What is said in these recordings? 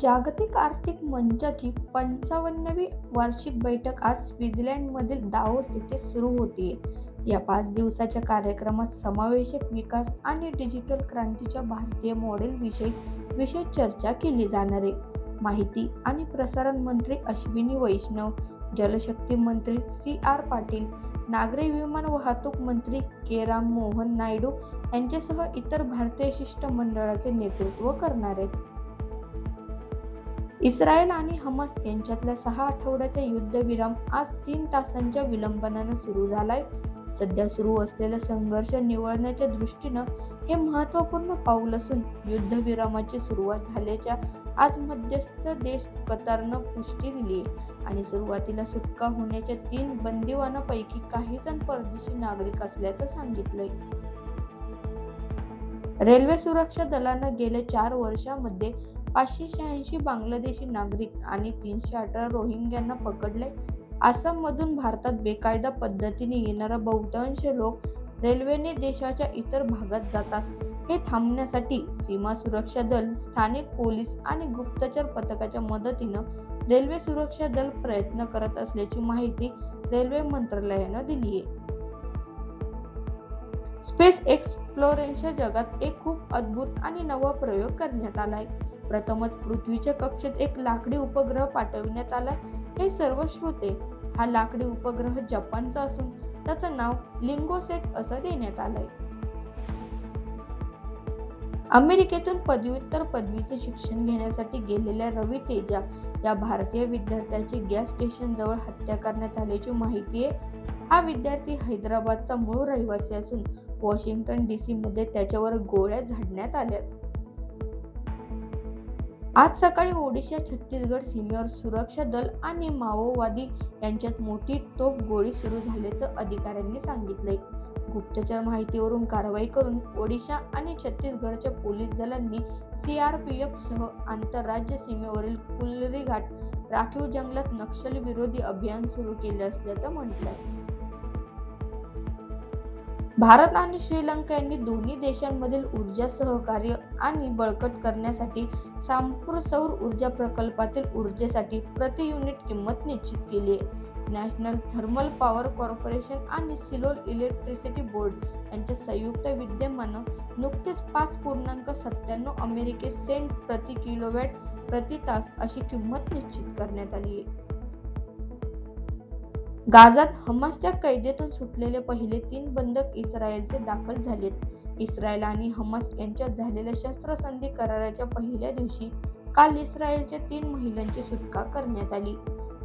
जागतिक आर्थिक मंचाची पंचावन्नवी वार्षिक बैठक आज स्वित्झर्लंडमधील दावोस येथे सुरू होते. या पाच दिवसाच्या कार्यक्रमात समावेशक विकास आणि डिजिटल क्रांतीच्या भारतीय मॉडेल विषयी विषय चर्चा केली जाणार आहे. माहिती आणि प्रसारण मंत्री अश्विनी वैष्णव जलशक्ती मंत्री सी आर पाटील नागरी विमान वाहतूक मंत्री के राम मोहन नायडू यांच्यासह इतर भारतीय शिष्टमंडळाचे नेतृत्व करणार आहेत. इस्रायल आणि हमास यांच्यातल्या सहा आठवड्याचा युद्धविराम आज तीन तासांच्या विलंबनानं सुरू झालाय. सध्या सुरू असलेला संघर्ष निवळण्याच्या दृष्टीनं हे महत्त्वपूर्ण पाऊल असून युद्धविरामाची सुरुवात झाल्याच्या आज मध्यस्थ देश कतारनं पुष्टी दिली आणि सुरुवातीला सुटका होण्याच्या तीन बंदिवानापैकी काही जण परदेशी नागरिक असल्याचं सांगितलंय. रेल्वे सुरक्षा दलानं गेल्या चार वर्षांमध्ये पाचशे शहाऐंशी बांगलादेशी नागरिक आणि तीनशे अठरा रोहिंग्यांना पकडले. आसाममधून भारतात बेकायदा पद्धतीने येणारा बहुतांश लोक रेल्वेने देशाच्या इतर भागात जातात. हे थांबण्यासाठी सीमा सुरक्षा दल स्थानिक पोलीस आणि गुप्तचर पथकाच्या मदतीनं रेल्वे सुरक्षा दल प्रयत्न करत असल्याची माहिती रेल्वे मंत्रालयानं दिली आहे. स्पेस एक्सप्लोरेशनच्या जगात एक खूप अद्भुत आणि नवा प्रयोग करण्यात आलाय. प्रथमच पृथ्वीच्या कक्षेत एक लाकडी उपग्रह पाठविण्यात आला. हे सर्व श्रोते हा लाकडी उपग्रह जपानचा असून त्याचं नाव लिंगोसेट असं देण्यात आलंय. अमेरिकेतून पदव्युत्तर पदवीचे शिक्षण घेण्यासाठी गेलेल्या रवी तेजा या भारतीय विद्यार्थ्याची गॅस स्टेशन जवळ हत्या करण्यात आल्याची माहिती आहे. हा विद्यार्थी हैदराबादचा मूळ रहिवासी असून वॉशिंग्टन डी सी मध्ये त्याच्यावर गोळ्या झाडण्यात आल्या आज सकाळी ओडिशा छत्तीसगड सीमेवर सुरक्षा दल आणि माओवादी यांच्यात मोठी तोफ गोळी सुरू झाल्याचं अधिकाऱ्यांनी सांगितलंय. गुप्तचर माहितीवरून कारवाई करून ओडिशा आणि छत्तीसगडच्या पोलीस दलांनी सी आर पी सह आंतरराज्य सीमेवरील कुलरी घाट राखीव जंगलात नक्षलविरोधी अभियान सुरू केले असल्याचं म्हटलंय. भारत आणि श्रीलंका यांनी दोन्ही देशांमधील ऊर्जा सहकार्य आणि बळकट करण्यासाठी सांपूर सौर ऊर्जा प्रकल्पातील ऊर्जेसाठी प्रति युनिट किंमत निश्चित केली आहे. नॅशनल थर्मल पॉवर कॉर्पोरेशन आणि सिलोल इलेक्ट्रिसिटी बोर्ड यांच्या संयुक्त विद्यमानं नुकतेच पाच पूर्णांक सत्त्याण्णव अमेरिके सेंट प्रति किलोवॅट प्रति तास अशी किंमत निश्चित करण्यात आली आहे. गाझात हमासच्या कैदेतून सुटलेले पहिले तीन बंधक इस्रायलचे दाखल झालेत. इस्रायल आणि हमास यांच्यात झालेल्या शस्त्रसंधी कराराच्या पहिल्या दिवशी काल इस्रायलच्या तीन महिलांची सुटका करण्यात आली.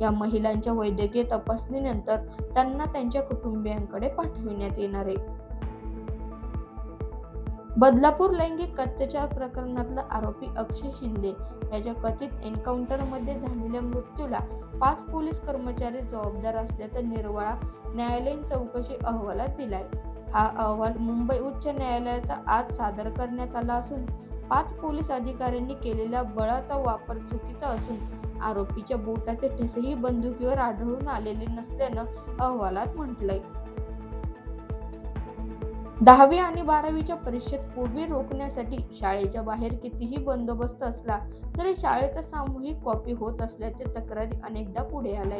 या महिलांच्या वैद्यकीय तपासणीनंतर त्यांना त्यांच्या कुटुंबियांकडे पाठविण्यात येणार आहे. बदलापूर लैंगिक अत्याचार प्रकरणातला आरोपी अक्षय शिंदे याच्या कथित एन्काउंटरमध्ये झालेल्या मृत्यूला पाच पोलीस कर्मचारी जबाबदार असल्याचा निर्वाळा न्यायालयीन चौकशी अहवालात दिलाय. हा अहवाल मुंबई उच्च न्यायालयाचा आज सादर करण्यात आला असून पाच पोलीस अधिकाऱ्यांनी केलेल्या बळाचा वापर चुकीचा असून आरोपीच्या बोटाचे ठसेही बंदुकीवर आढळून आलेले नसल्यानं अहवालात म्हटलंय. दहावी आणि बारावीच्या परीक्षेत कोविड रोखण्यासाठी शाळेच्या बाहेर कितीही बंदोबस्त असला तरी शाळेत सामूहिक कॉपी होत असल्याचे तक्रारी अनेकदा पुढे आल्या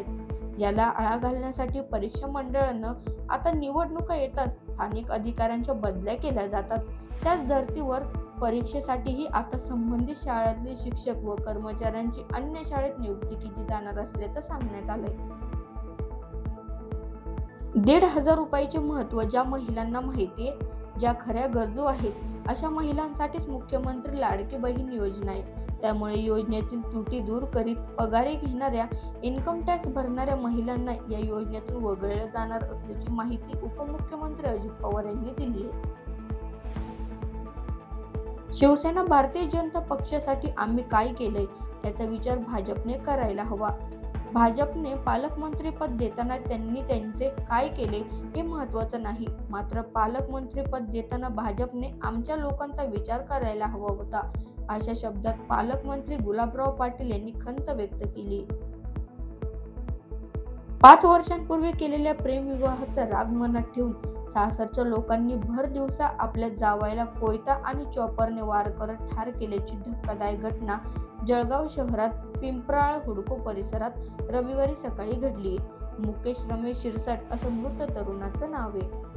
याला आळा घालण्यासाठी परीक्षा मंडळानं आता निवडणुका येताच स्थानिक अधिकाऱ्यांच्या बदल्या केल्या जातात. त्याच धर्तीवर परीक्षेसाठीही आता संबंधित शाळेतले शिक्षक व कर्मचाऱ्यांची अन्य शाळेत नियुक्ती केली जाणार असल्याचं सांगण्यात आलंय. दीड हजार रुपयाचे महत्त्व ज्या महिलांना माहिती आहे ज्या खऱ्या गरजू आहेत अशा महिलांसाठीच मुख्यमंत्री लाडकी बहीण योजना आहे. त्यामुळे योजनेतील त्रुटी दूर करीत पगारी घेणाऱ्या इन्कम टॅक्स भरणाऱ्या महिलांना या योजनेतून वगळलं जाणार असल्याची माहिती उपमुख्यमंत्री अजित पवार यांनी दिली आहे. शिवसेना भारतीय जनता पक्षासाठी आम्ही काय केलंय याचा विचार भाजपने करायला हवा. भाजपने पालकमंत्रीपद देताना त्यांनी त्यांचे काय केले हे महत्वाचं नाही. मात्र पालकमंत्रीपद देताना भाजपने आमच्या लोकांचा विचार करायला हवा होता. अशा शब्दात पालकमंत्री गुलाबराव पाटील यांनी खंत व्यक्त केली. पाच वर्षांपूर्वी केलेल्या प्रेमविवाहाचा राग मनात ठेवून सासरच्या लोकांनी भर दिवसा आपल्या जावायला कोयता आणि चॉपरने वार करत ठार केल्याची धक्कादायक घटना जळगाव शहरात पिंपराळ हुडको परिसरात रविवारी सकाळी घडली. मुकेश रमेश शिरसाट असं मृत तरुणाचं नाव आहे.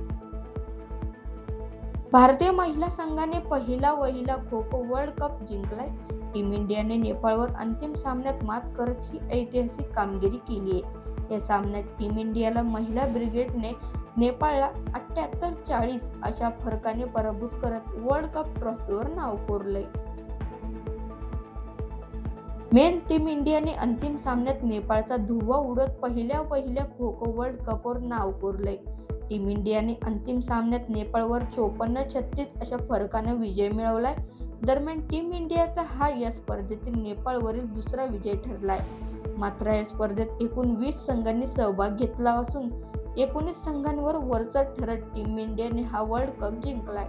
भारतीय महिला संघाने पहिला वहिला खो खो वर्ल्ड कप जिंकलाय. टीम इंडियाने नेपाळवर अंतिम सामन्यात मात करत ही ऐतिहासिक कामगिरी केली आहे. या सामन्यात टीम इंडियाला महिला ब्रिगेडने नेपाळला अठ्याहत्तर चाळीस अशा फरकाने पराभूत करत वर्ल्ड कप ट्रॉफीवर नाव कोरलंय. मेन टीम इंडियाने अंतिम सामन्यात नेपाळचा धुव्वा उडत पहिल्या पहिल्या खो खो वर्ल्ड कपवर नाव कोरले टीम इंडियाने अंतिम सामन्यात नेपाळवर चोपन्न छत्तीस अशा फरकाने विजय मिळवलाय. दरम्यान टीम इंडियाचा हा या स्पर्धेतील नेपाळवरील दुसरा विजय ठरलाय. मात्र या स्पर्धेत एकूण वीस संघांनी सहभाग घेतला असून एकोणीस संघांवर वरचा ठरत टीम इंडियाने हा वर्ल्ड कप जिंकलाय.